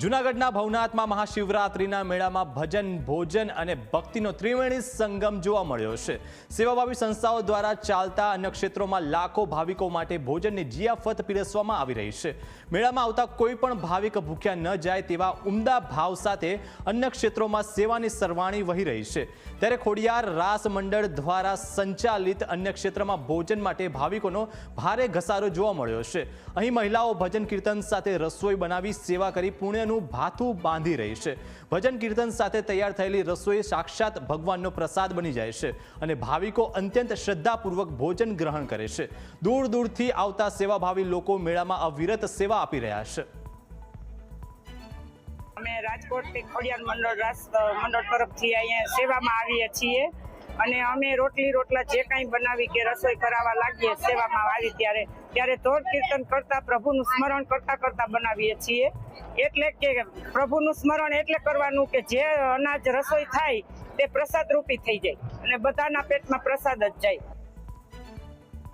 જૂનાગઢના ભવનાથમાં મહાશિવરાત્રિના મેળામાં ભજન, ભોજન અને ભક્તિનો ત્રિવેણી સંગમ જોવા મળ્યો છે. સેવાભાવી સંસ્થાઓ દ્વારા ચાલતા અન્ય ક્ષેત્રોમાં લાખો ભાવિકો માટે ભોજનની જિયાફત પીરસવામાં આવી રહી છે. મેળામાં આવતા કોઈ પણ ભાવિક ભૂખ્યા ન જાય તેવા ઉમદા ભાવ સાથે અન્ય ક્ષેત્રોમાં સેવાની સરવાણી વહી રહી છે. ત્યારે ખોડિયાર રાસ મંડળ દ્વારા સંચાલિત અન્ય ક્ષેત્રમાં ભોજન માટે ભાવિકોનો ભારે ઘસારો જોવા મળ્યો છે. અહીં મહિલાઓ ભજન કીર્તન સાથે રસોઈ બનાવી સેવા કરી પુણ્યનું ભાથું બાંધી રહી છે. ભજન કીર્તન સાથે તૈયાર થયેલી રસોઈ સાક્ષાત ભગવાનનો પ્રસાદ બની જાય છે અને ભાવિકો અત્યંત શ્રદ્ધાપૂર્વક ભોજન ગ્રહણ કરે છે. દૂર દૂરથી આવતા સેવાભાવી લોકો મેળામાં અવિરત સેવા આપી રહ્યા છે. અમે રાજકોટથી ખોડિયાર મંડળ મંડળ તરફથી અહીંયા સેવામાં આવીએ છીએ. અને અમે રોટલી રોટલા જે કાંઈ બનાવી કે રસોઈ કરાવવા લાગીએ સેવામાં આવી ત્યારે ત્યારે ધોર કીર્તન કરતા, પ્રભુનું સ્મરણ કરતા કરતા બનાવીએ છીએ. એટલે કે પ્રભુનું સ્મરણ એટલે કરવાનું કે જે અનાજ રસોઈ થાય તે પ્રસાદ રૂપી થઈ જાય અને બધાના પેટમાં પ્રસાદ જ જાય.